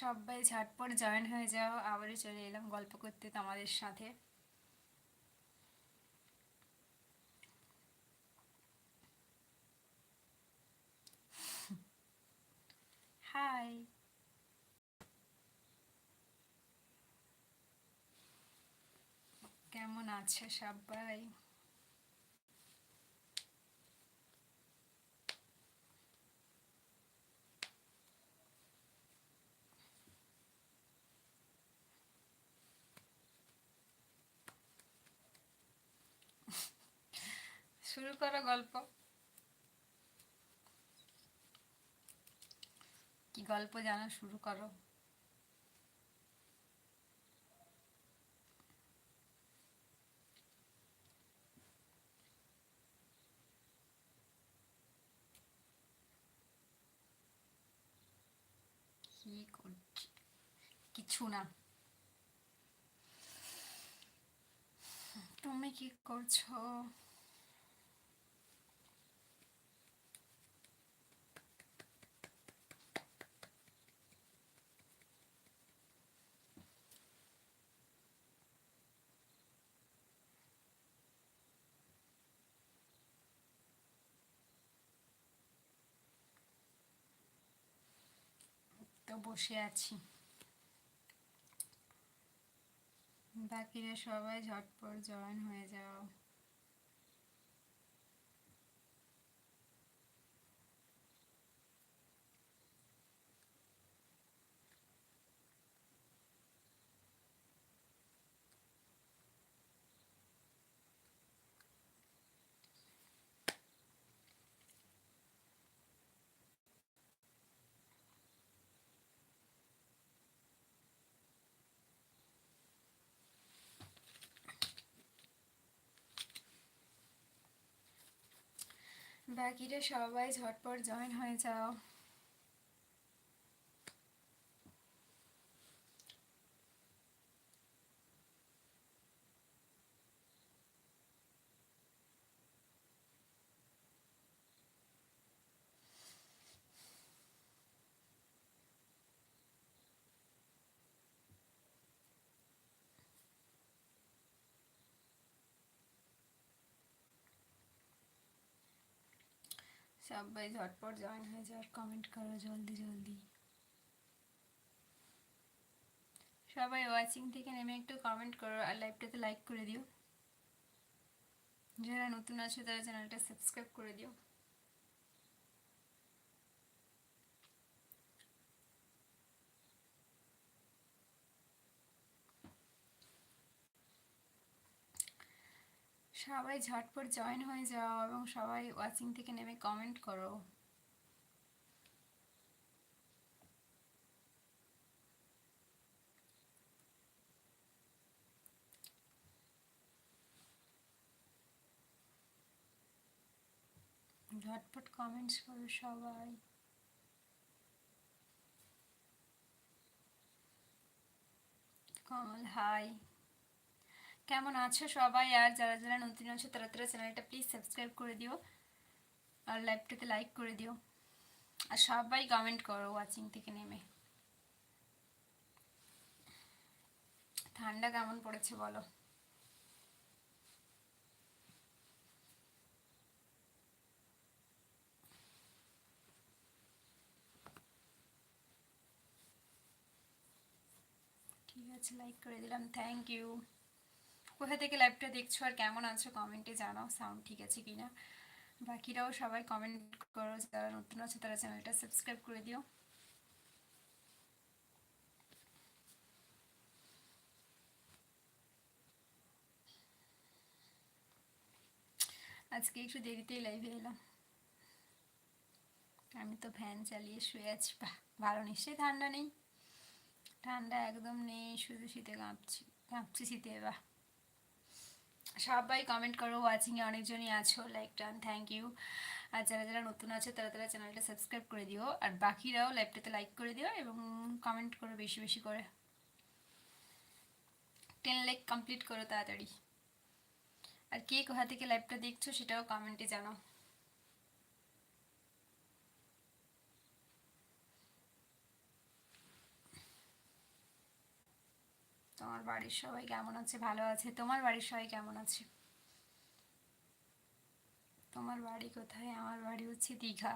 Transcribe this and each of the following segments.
সবাই ঝটপট জয়েন হয়ে যাও, আবারও চলে এলাম গল্প করতে তোমাদের সাথে। হাই কেমন আছে সবাই শুরু করো গল্প। কি গল্প জানা শুরু করো? কি করছি? কিছু না। তুমি কি করছ? তো বসে আছি। বাকিরা সবাই ঝটপট জয়েন হয়ে যাও। বাকিরা সবাই ঝটপট জয়েন হয়ে যাও। সবাই ঝটপট জয়েন হয়ে যাও কমেন্ট করো জলদি জলদি। সবাই ওয়াচিং থেকে নেমে একটু কমেন্ট করো আর লাইভটাতে লাইক করে দিও। যারা নতুন আছে তারা চ্যানেলটা সাবস্ক্রাইব করে দিও। সবাই ঝটপট জয়েন হয়ে যাও এবং সবাই ওয়াচিং থেকে নেমে কমেন্ট করো। ঝটপট কমেন্টস করো সবাই। কমল হাই কেমন আছো সবাই? আর যারা যারা নতুন আছো, তারা তারা চ্যানেলটা প্লিজ সাবস্ক্রাইব করে দিও। আর লাইভটাতে লাইক করে দিও। আর সবাই কমেন্ট করো ওয়াচিং থেকে নেমে। ঠান্ডা কেমন পড়েছে বলো? ঠিক আছে লাইক করে দিলাম। থ্যাংক ইউ কোথা থেকে লাইভটা দেখছ আর কেমন আছো কমেন্টে জানাও সাউন্ড ঠিক আছে কি না বাকিরাও সবাই কমেন্ট করো, যারা নতুন আছে তারা চ্যানেলটা সাবস্ক্রাইব করে দিও। আজকে একটু দেরিতেই লাইভে এলাম। আমি তো ফ্যান চালিয়ে শুয়ে আছি ভালো, নিশ্চয়ই ঠান্ডা নেই। ঠান্ডা একদম নেই, শুধু শীতে কাঁপছি কাঁপছি শীতে, বাহ। সবাই কমেন্ট করো ওয়াচিংয়ে অনেকজনই আছো লাইক টান থ্যাংক ইউ আর যারা যারা নতুন আছো, তারা তারা চ্যানেলটা সাবস্ক্রাইব করে দিও। আর বাকিরাও লাইভটাতে লাইক করে দিও এবং কমেন্ট করো বেশি বেশি করে। টেন লাইক কমপ্লিট করো তাড়াতাড়ি। আর কে কোথা থেকে লাইভটা দেখছ সেটাও কমেন্টে জানাও। আমার বাড়ির সবাই কেমন আছে? ভালো আছে? তোমার বাড়ির সবাই কেমন আছে? তোমার বাড়ি কোথায়? আমার বাড়ি হচ্ছে দীঘা।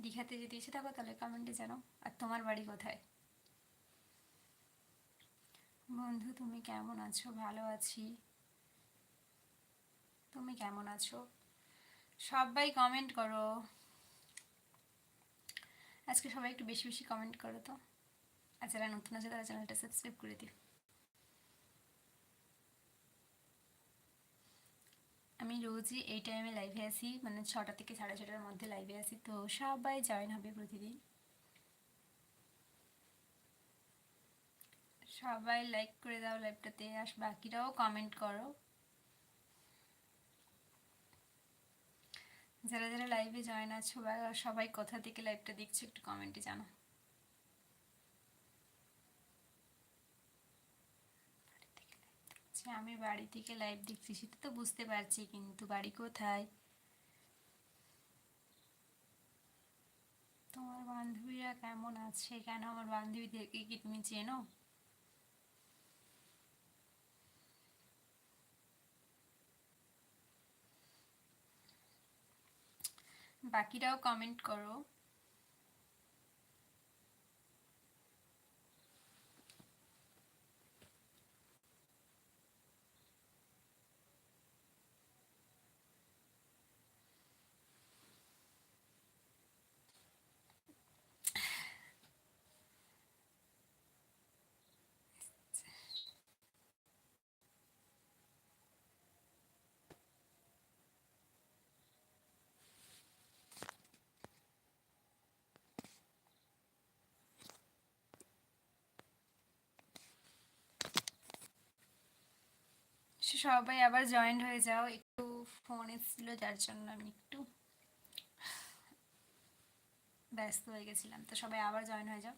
দীঘাতে যদি এসে থাকো তাহলে কমেন্টে জানো আর তোমার বাড়ি কোথায়? বন্ধু, তুমি কেমন আছো? ভালো আছি। তুমি কেমন আছো? সবাই কমেন্ট করো। আজকে সবাই একটু বেশি বেশি কমেন্ট করো তো। আর যারা নতুন আছে তারা চ্যানেলটা সাবস্ক্রাইব করে দিও। আমি রোজই এই টাইমে লাইভে আসি মানে ছটা থেকে সাড়ে ছটার মধ্যে লাইভে আসি তো সবাই জয়েন হবে প্রতিদিন। সবাই লাইক করে দাও লাইভটাতে আর বাকিরাও কমেন্ট করো। যারা যারা লাইভে জয়েন আছো সবাই কোথা থেকে লাইভটা দেখছ একটু কমেন্টে জানো আমি বাড়ি থেকে লাইভ দেখছি, সেটা তো বুঝতে পারছি, কিন্তু বাড়ি কোথায়? তোমার বান্ধবীরা কেমন আছে? কেন আমার বান্ধবীদেরকে কি তুমি চেনো? বাকিরাও কমেন্ট করো। সবাই আবার জয়েন্ট হয়ে যাও, একটু ফোন এসেছিল যার জন্য আমি একটু ব্যস্ত হয়ে গেছিলাম। তো সবাই আবার জয়েন হয়ে যাও।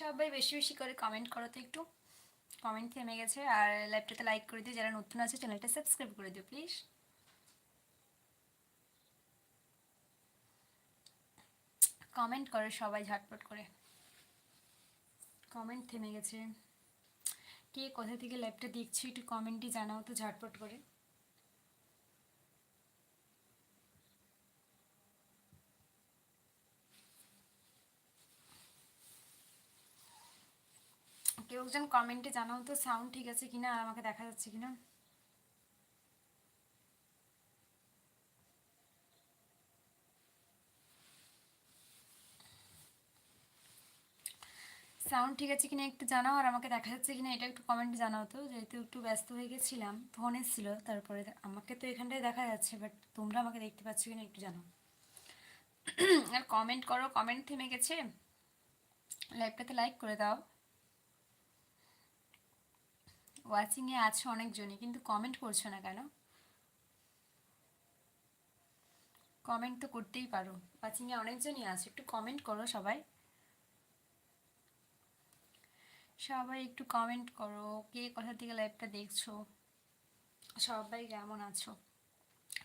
সবাই বেশি বেশি করে কমেন্ট করো তো একটু। কমেন্ট থেমে গেছে। আর লাইভটাতে লাইক করে দিও। যারা নতুন আছে চ্যানেলটা সাবস্ক্রাইব করে দিও প্লিজ কমেন্ট করো সবাই ঝটপট করে। কমেন্ট থেমে গেছে। কে কোথা থেকে ল্যাবটা দেখছি একটু কমেন্টই জানাও তো ঝটপট করে। কেউ একজন কমেন্টে জানাও তো সাউন্ড ঠিক আছে কিনা আর আমাকে দেখা যাচ্ছে কিনা। সাউন্ড ঠিক আছে কিনা একটু জানাও, আর আমাকে দেখা যাচ্ছে কিনা এটা একটু কমেন্ট জানাও তো, যেহেতু একটু ব্যস্ত হয়ে গেছিলাম ফোন এসেছিল, তারপরে আমাকে তো এখানটায় দেখা যাচ্ছে বাট তোমরা আমাকে দেখতে পাচ্ছ কিনা একটু জানাও। আর কমেন্ট করো কমেন্ট থেমে গেছে লাইভটাতে লাইক করে দাও। ওয়াচিংয়ে আছো অনেকজনই, কিন্তু কমেন্ট করছ না কেন? কমেন্ট তো করতেই পারো ওয়াচিংয়ে অনেকজনই আছে, একটু কমেন্ট করো সবাই। সবাই একটু কমেন্ট করো, কে কোথা থেকে লাইভটা দেখছ? সবাই কেমন আছো?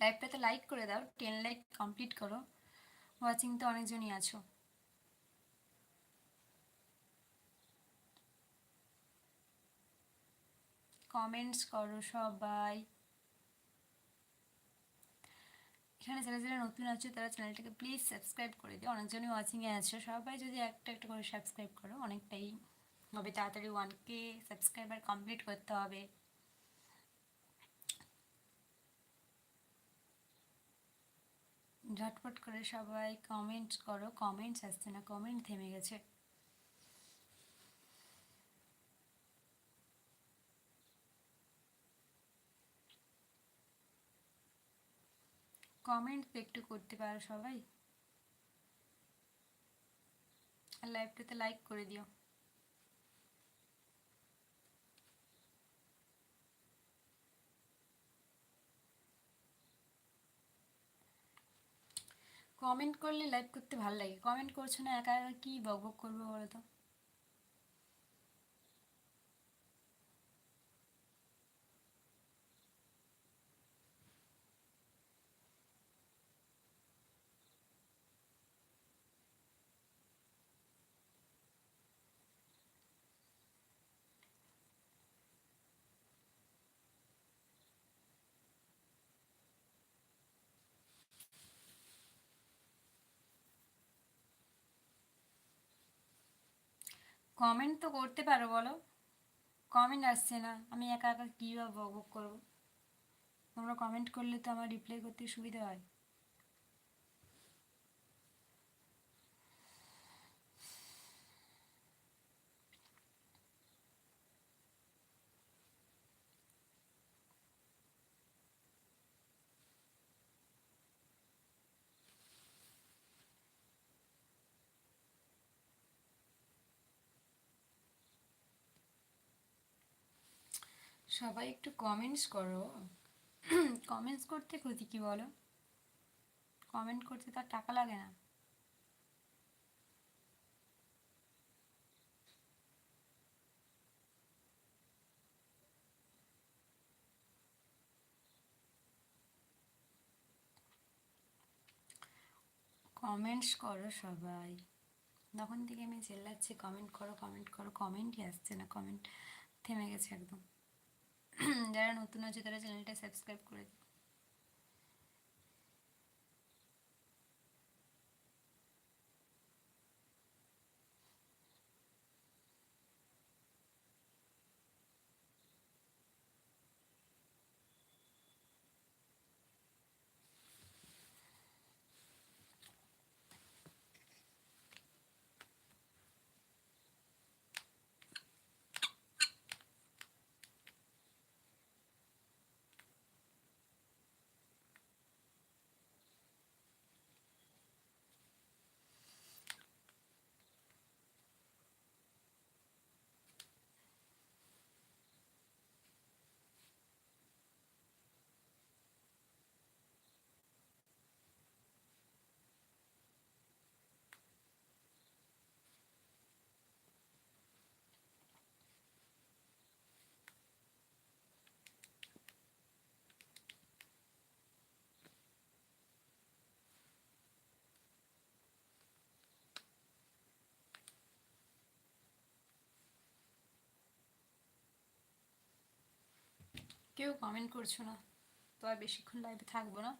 লাইভটাতে লাইক করে দাও টেন লাইক কমপ্লিট করো। ওয়াচিং তো অনেকজনই আছো। কমেন্টস করো সবাই। এখানে যারা যারা নতুন আছে, তারা চ্যানেলটাকে প্লিজ সাবস্ক্রাইব করে দিও। অনেকজনই ওয়াচিংয়ে আছে। সবাই যদি একটা একটা করে সাবস্ক্রাইব করো, অনেকটাই হবে তাড়াতাড়ি ওয়ান কে সাবস্ক্রাইবার কমপ্লিট করতে হবে। ঝটপট করে সবাই কমেন্টস করো। কমেন্টস আসছে না কমেন্ট থেমে গেছে। কমেন্ট একটু করতে পারো সবাই। আর লাইভটাতে লাইক করে দিও। কমেন্ট করলে লাইভ করতে ভালো লাগে। কমেন্ট করছ না, একা একা কী বকবক বক করব বলো তো? কমেন্ট তো করতে পারো, বলো। কমেন্ট আসছে না। আমি একা একা কীভাবে বক করব? তোমরা কমেন্ট করলে তো আমার রিপ্লাই করতে সুবিধা হয়। সবাই একটু কমেন্টস করো। কমেন্টস করতে ক্ষতি কি বলো? কমেন্ট করতে তার টাকা লাগে না। কমেন্টস করো সবাই। তখন থেকে আমি চেল্লাচ্ছি কমেন্ট করো কমেন্ট করো কমেন্টই আসছে না কমেন্ট থেমে গেছে একদম। যারা নতুন আছে তারা চ্যানেলটা সাবস্ক্রাইব করে কেউ কমেন্ট করছ না। তো আর বেশিক্ষণ লাইভে থাকব না।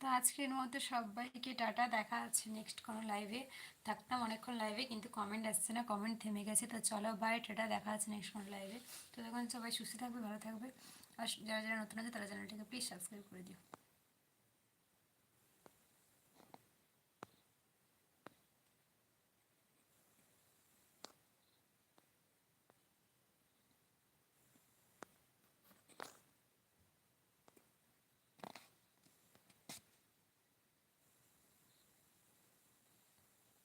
তো আজকের মতো সবাইকে টাটা, দেখা আছে নেক্সট কোনো লাইভে থাকতাম অনেকক্ষণ লাইভে কিন্তু কমেন্ট আসছে না কমেন্ট থেমে গেছে। তো চলো বাই টাটা, দেখা আছে নেক্সট কোনো লাইভে তো তখন সবাই সুস্থ থাকবে, ভালো থাকবে। আর যারা যারা নতুন আছে, তারা চ্যানেলটাকে প্লিজ সাবস্ক্রাইব করে দিও।